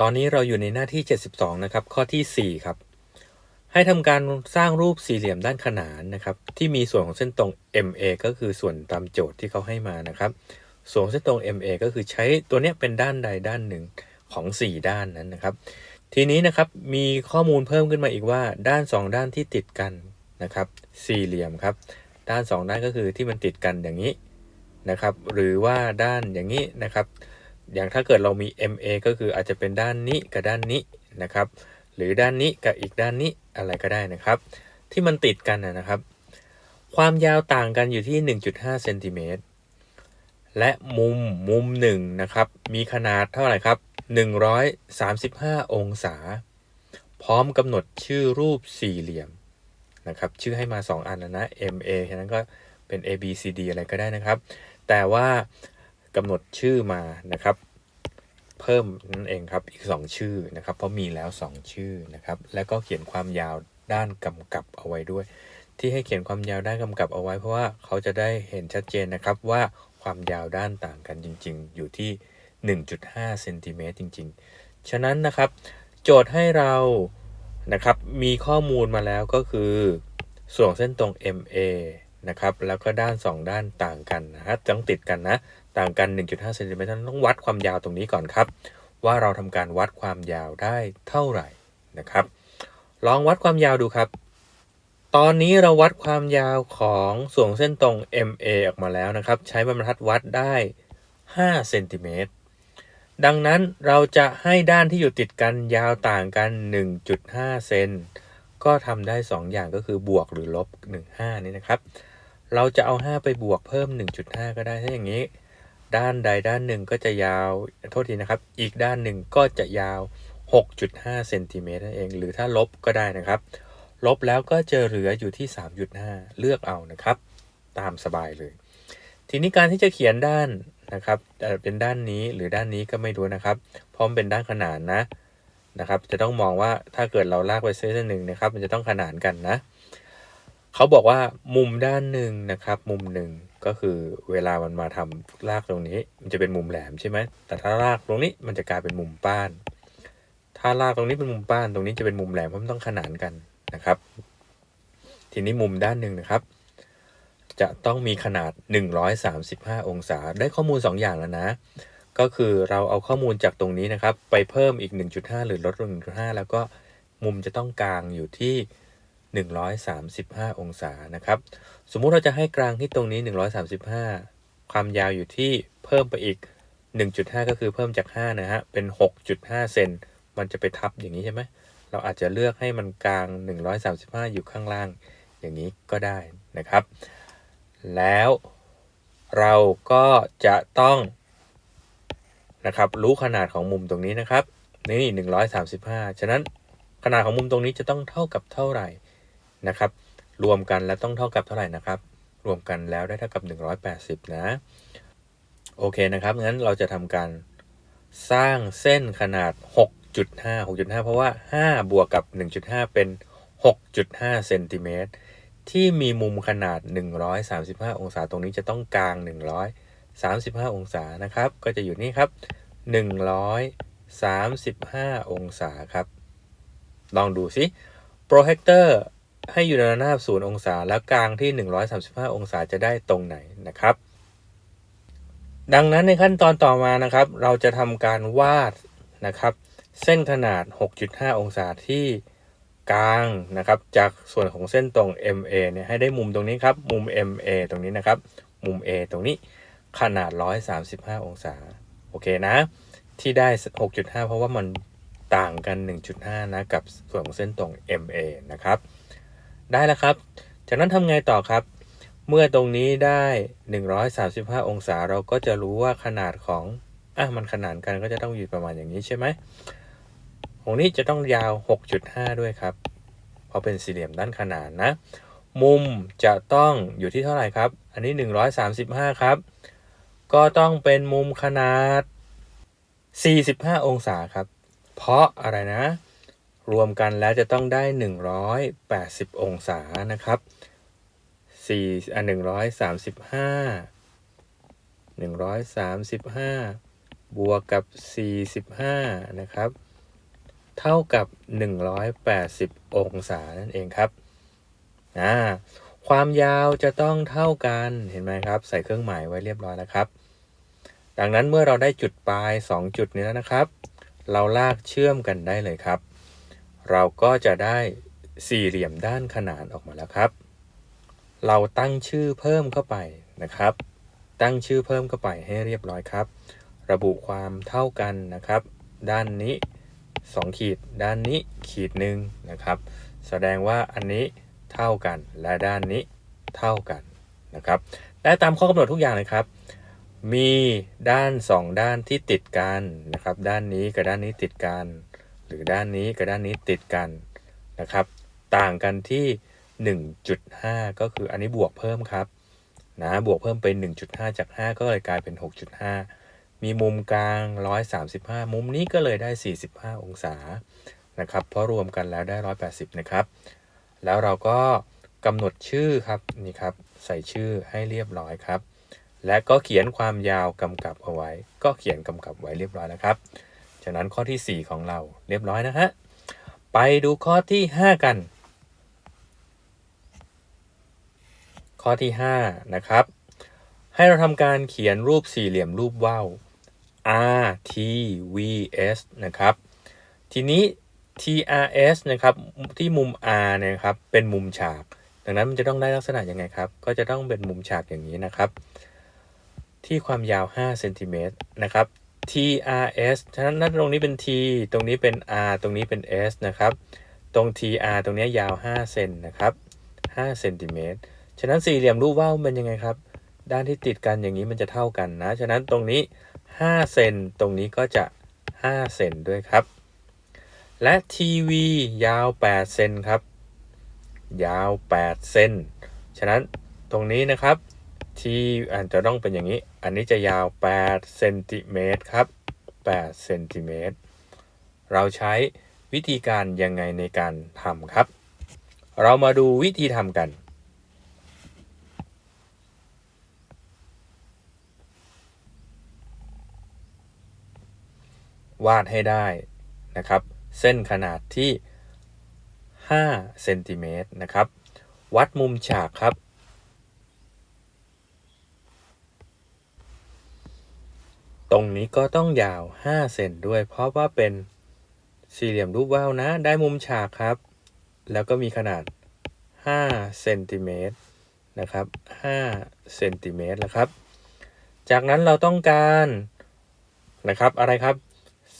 ตอนนี้เราอยู่ในหน้าที่ 72 นะครับ ข้อทีสี่ 4 ครับ ให้ทำการสร้างรูปสี่เหลี่ยมด้านขนานนะครับ ที่มีส่วนของเส้นตรง MA ก็คือส่วนตามโจทย์ที่เขาให้มานะครับ ส่วนเส้นตรง MA ก็คือใช้ตัวเนี้ยเป็นด้านใดด้านหนึ่งของ 4 ด้านนั้นนะครับ ทีนี้นะครับมีข้อมูลเพิ่มขึ้นมาอีกว่า ด้าน 2 ด้านที่ติดกันนะครับ สี่เหลี่ยมครับ ด้าน 2 ด้านก็คือที่มันติดกันอย่างนี้นะครับ หรือว่าด้านอย่างนี้นะครับ อย่างถ้าเกิดเรามี MA ก็คืออาจจะเป็นด้านนี้กับด้านนี้นะครับ หรือด้านนี้กับอีกด้านนี้อะไรก็ได้นะครับ ที่มันติดกันนะครับ ความยาวต่างกันอยู่ที่ 1.5เซนติเมตรและมุมมุมหนึ่งนะครับ มีขนาดเท่าไหร่ครับ 135 องศา พร้อมกำหนดชื่อรูปสี่เหลี่ยมนะครับ ชื่อให้มา 2 อันนะนะ MA ฉะนั้นก็เป็น A B C D อะไรก็ได้นะครับ แต่ว่า กำหนดชื่อมานะครับ เพิ่มนั่นเองครับอีก 2 ชื่อนะครับ เพราะมีแล้ว 2 ชื่อนะครับ แล้วก็เขียนความยาวด้านกำกับเอาไว้ด้วย ที่ให้เขียนความยาวด้านกำกับเอาไว้ เพราะว่าเขาจะได้เห็นชัดเจนนะครับว่าความยาวด้านต่างกันจริง ๆ อยู่ที่ 1.5เซนติเมตรจริง ๆ ฉะนั้นนะครับ โจทย์ให้เรานะครับมีข้อมูลมาแล้วก็คือ ส่วนเส้นตรง MA นะครับแล้วก็ด้าน 2 ด้านต่างกันนะฮะต้องติดกันนะ ต่างกัน 1.5เซนติเมตรต้องวัดความยาวตรงนี้ก่อนครับ ว่าเราทำการวัดความยาวได้เท่าไหร่นะครับ ลองวัดความยาวดูครับ ตอนนี้เราวัดความยาวของส่วนเส้นตรง MA ออกมาแล้วนะครับ ใช้บรรทัดวัดได้5เซนติเมตรดังนั้นเราจะให้ด้านที่อยู่ติดกันยาวต่างกัน 1.5 เซนก็ทำได้ 2 อย่างก็คือบวกหรือลบ 15 นี่นะครับ เราจะเอา 5 ไปบวกเพิ่ม 1.5 ก็ได้ถ้าอย่างนี้ ด้านใดด้านหนึ่งก็จะยาว โทษทีนะครับ อีกด้านหนึ่งก็จะยาว 6.5เซนติเมตรนั่นเอง หรือถ้าลบก็ได้นะครับ ลบแล้วก็จะเหลืออยู่ที่ 3.5 เลือกเอานะครับ ตามสบายเลย ทีนี้การที่จะเขียนด้านนะครับเป็นด้านนี้หรือด้านนี้ก็ไม่รู้นะครับเพราะมันเป็นด้านขนานนะนะครับ จะต้องมองว่าถ้าเกิดเราลากไปเส้นหนึ่งนะครับ มันจะต้องขนานกันนะ เขาบอกว่ามุมด้านหนึ่งนะครับ มุมหนึ่ง ก็คือเวลามันมาทำลากตรงนี้ มันจะเป็นมุมแหลมใช่ไหมแต่ถ้าลากตรงนี้มันจะกลายเป็นมุมป้าน ถ้าลากตรงนี้เป็นมุมป้าน ตรงนี้จะเป็นมุมแหลมเพราะมันต้องขนานกันนะครับ ทีนี้มุมด้านหนึ่งนะครับ จะต้องมีขนาด 135 องศา ได้ข้อมูล 2 อย่างแล้วนะ ก็คือเราเอาข้อมูลจากตรงนี้นะครับ ไปเพิ่มอีก 1.5 หรือลดลง1.5 แล้วก็มุมจะต้องกลางอยู่ที่ 135 องศานะครับ สมมุติเราจะให้กลางที่ตรงนี้ 135 ความยาวอยู่ที่เพิ่มไปอีก 1.5 ก็คือเพิ่มจาก 5 นะฮะ เป็น 6.5 เซน มันจะไปทับอย่างนี้ใช่ไหม เราอาจจะเลือกให้มันกลาง 135 อยู่ข้างล่าง อย่างนี้ก็ได้นะครับ แล้วเราก็จะต้องนะครับรู้ขนาดของมุมตรงนี้นะครับ นี่ 135 ฉะนั้นขนาดของมุมตรงนี้จะต้องเท่ากับเท่าไหร่ นะครับ รวมกันแล้วต้องเท่ากับเท่าไหร่นะครับ รวมกันแล้วได้เท่ากับ 180 นะ โอเคนะครับ งั้นเราจะทำการสร้างเส้นขนาด 6.5 6.5 เพราะว่า 5 บวกกับ 1.5 เป็น 6.5 เซนติเมตรที่มีมุมขนาด 135 องศา ตรงนี้จะต้องกลาง 135 องศานะครับ ก็จะอยู่นี่ครับ 135 องศาครับ ลองดูสิโปรเจคเตอร์ ให้อยู่ในระนาบ0องศา แล้วกลางที่ 135 องศาจะได้ตรงไหนนะครับ ดังนั้นในขั้นตอนต่อมานะครับ เราจะทำการวาดนะครับ เส้นขนาด 6.5 องศาที่กลางนะครับ จากส่วนของเส้นตรง MA เนี่ยให้ได้มุมตรงนี้ครับ มุม MA ตรงนี้นะครับ มุม A ตรงนี้ขนาด 135 องศา โอเคนะ ที่ได้ 6.5 เพราะว่ามันต่างกัน 1.5 นะ กับส่วนของเส้นตรง MA นะครับ ได้แล้วครับ จากนั้นทำไงต่อครับ เมื่อตรงนี้ได้ 135 องศาเราก็จะรู้ว่าขนาดของอะมันขนานกันก็จะต้องอยู่ประมาณอย่างนี้ใช่ไหมของนี้จะต้องยาว 6.5 ด้วยครับ เพราะเป็นสี่เหลี่ยมด้านขนานนะ มุมจะต้องอยู่ที่เท่าไหร่ครับ อันนี้ 135 ครับ ก็ต้องเป็นมุมขนาด 45 องศาครับ เพราะอะไรนะ รวมกันแล้วจะต้องได้ 180 องศานะครับ4อะ135 135 บวกกับ 45 นะครับ เท่ากับ 180 องศานั่นเองครับอ่าความยาวจะต้องเท่ากันเห็นไหมครับ ใส่เครื่องหมายไว้เรียบร้อยแล้วครับ ดังนั้นเมื่อเราได้จุดปลาย 2 จุดนี้แล้วนะครับ เราลากเชื่อมกันได้เลยครับ เราก็จะได้สี่เหลี่ยมด้านขนานออกมาแล้วครับ เราตั้งชื่อเพิ่มเข้าไปนะครับ ตั้งชื่อเพิ่มเข้าไปให้เรียบร้อยครับ ระบุความเท่ากันนะครับ ด้านนี้ 2 ขีด ด้านนี้ขีดหนึ่งนะครับ แสดงว่าอันนี้เท่ากันและด้านนี้เท่ากันนะครับ ได้ตามข้อกำหนดทุกอย่างเลยครับ มีด้าน 2 ด้านที่ติดกันนะครับ ด้านนี้กับด้านนี้ติดกัน หรือด้านนี้กับด้านนี้ติดกันนะครับ ต่างกันที่ 1.5 ก็คืออันนี้บวกเพิ่มครับนะบวกเพิ่มเป็น 1.5 จาก 5 ก็เลยกลายเป็น 6.5 มีมุมกลาง 135 มุมนี้ก็เลยได้ 45 องศานะครับ เพราะรวมกันแล้วได้ 180 นะครับ แล้วเราก็กำหนดชื่อครับนี่ครับ ใส่ชื่อให้เรียบร้อยครับ และก็เขียนความยาวกำกับเอาไว้ ก็เขียนกำกับไว้เรียบร้อยแล้วครับ ฉะนั้นข้อที่ 4 ของเราเรียบร้อยนะฮะ ไปดูข้อที่ 5 กัน ข้อที่ 5 นะครับ ให้เราทำการเขียนรูปสี่เหลี่ยมรูปว่าว R T V S นะครับ ทีนี้ TRS นะครับ ที่มุม R เนยนะครับ เป็นมุมฉาก ดังนั้นมันจะต้องได้ลักษณะยังไงครับ ก็จะต้องเป็นมุมฉากอย่างนี้นะครับ ที่ความยาว5เซนติเมตรนะครับ TRS ฉะนั้นตรงนี้เป็น T ตรงนี้เป็น R ตรงนี้เป็น S นะครับ ตรง TR ตรงนี้ยาว 5 เซนนะครับ5เซนติเมตร ฉะนั้นสี่เหลี่ยมรูปว่าวเป็นยังไงครับ ด้านที่ติดกันอย่างนี้มันจะเท่ากันนะ ฉะนั้นตรงนี้ 5 เซน ตรงนี้ก็จะ 5 เซนด้วยครับ และทีวียาว 8 เซนครับ ยาว 8 เซน ฉะนั้นตรงนี้นะครับ ที่อาจจะต้องเป็นอย่างนี้ อันนี้จะยาว8เซนติเมตรครับ8เซนติเมตร เราใช้วิธีการยังไงในการทำครับ เรามาดูวิธีทำกัน วาดให้ได้นะครับ เส้นขนาดที่5เซนติเมตรนะครับ วัดมุมฉากครับ ตรงนี้ก็ต้องยาว 5 เซนด้วย เพราะว่าเป็นสี่เหลี่ยมรูปว่าวนะ ได้มุมฉากครับ แล้วก็มีขนาด5เซนติเมตรนะครับ5เซนติเมตรแล้วครับ จากนั้นเราต้องการนะครับอะไรครับ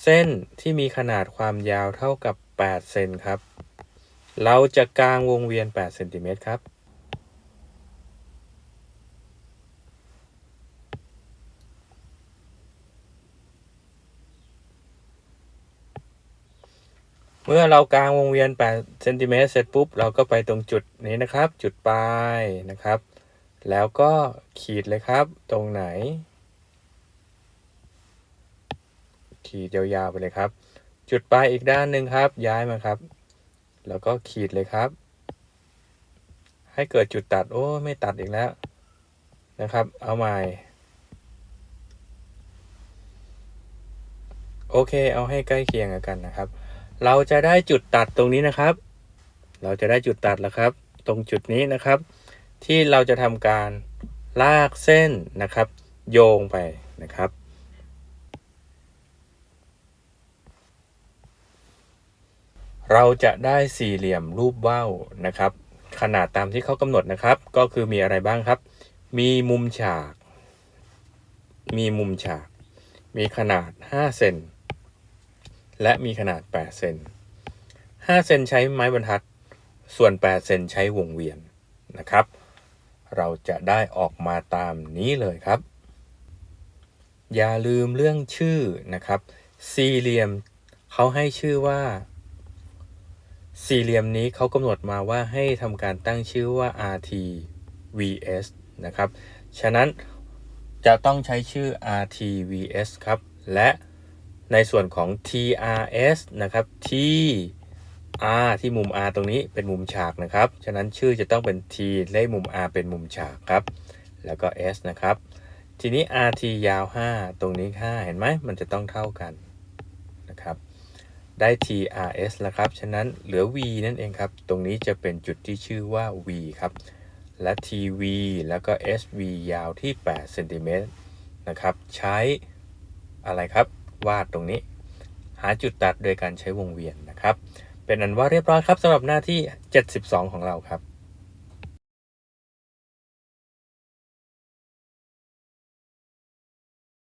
เส้นที่มีขนาดความยาวเท่ากับ8เซนครับ เราจะกางวงเวียน8เซนติเมตรครับ เมื่อเรากางวงเวียน8เซนติเมตรเสร็จปุ๊บ เราก็ไปตรงจุดนี้นะครับ จุดปลายนะครับ แล้วก็ขีดเลยครับ ตรงไหน ขีดยาวๆไปเลยครับ จุดปลายอีกด้านหนึ่งครับ ย้ายมาครับ แล้วก็ขีดเลยครับ ให้เกิดจุดตัดโอ้ไม่ตัดอีกแล้วนะครับ เอาใหม่โอเค เอาให้ใกล้เคียงกันนะครับ เราจะได้จุดตัดตรงนี้นะครับ เราจะได้จุดตัดแล้วครับ ตรงจุดนี้นะครับ ที่เราจะทำการลากเส้นนะครับ โยงไปนะครับ เราจะได้สี่เหลี่ยมรูปว่าวนะครับ ขนาดตามที่เขากำหนดนะครับ ก็คือมีอะไรบ้างครับ มีมุมฉาก มีมุมฉาก มีขนาด 5 เซน และมีขนาด 8 เซน 5 เซนใช้ไม้บรรทัด ส่วน 8 เซนใช้วงเวียนนะครับ เราจะได้ออกมาตามนี้เลยครับ อย่าลืมเรื่องชื่อนะครับ สี่เหลี่ยมเขาให้ชื่อว่า สี่เหลี่ยมนี้เขากำหนดมาว่าให้ทำการตั้งชื่อว่า RT VS นะครับ ฉะนั้นจะต้องใช้ชื่อ RT VS ครับ และ ในส่วนของ TRS นะครับ T R ที่มุม R ตรงนี้เป็นมุมฉากนะครับ ฉะนั้นชื่อจะต้องเป็น T และมุม R เป็นมุมฉากครับ แล้วก็ S นะครับ ทีนี้ RT ยาว 5 ตรงนี้ 5 เห็นไหม มันจะต้องเท่ากันนะครับ ได้ TRS แล้วครับ ฉะนั้นเหลือ V นั่นเองครับ ตรงนี้จะเป็นจุดที่ชื่อว่า V ครับ และ TV แล้วก็ SV ยาวที่8เซนติเมตรนะครับ ใช้อะไรครับ วาดตรงนี้ หาจุดตัดโดยการใช้วงเวียนนะครับ เป็นอันว่าเรียบร้อยครับสำหรับหน้าที่ 72 ของเราครับ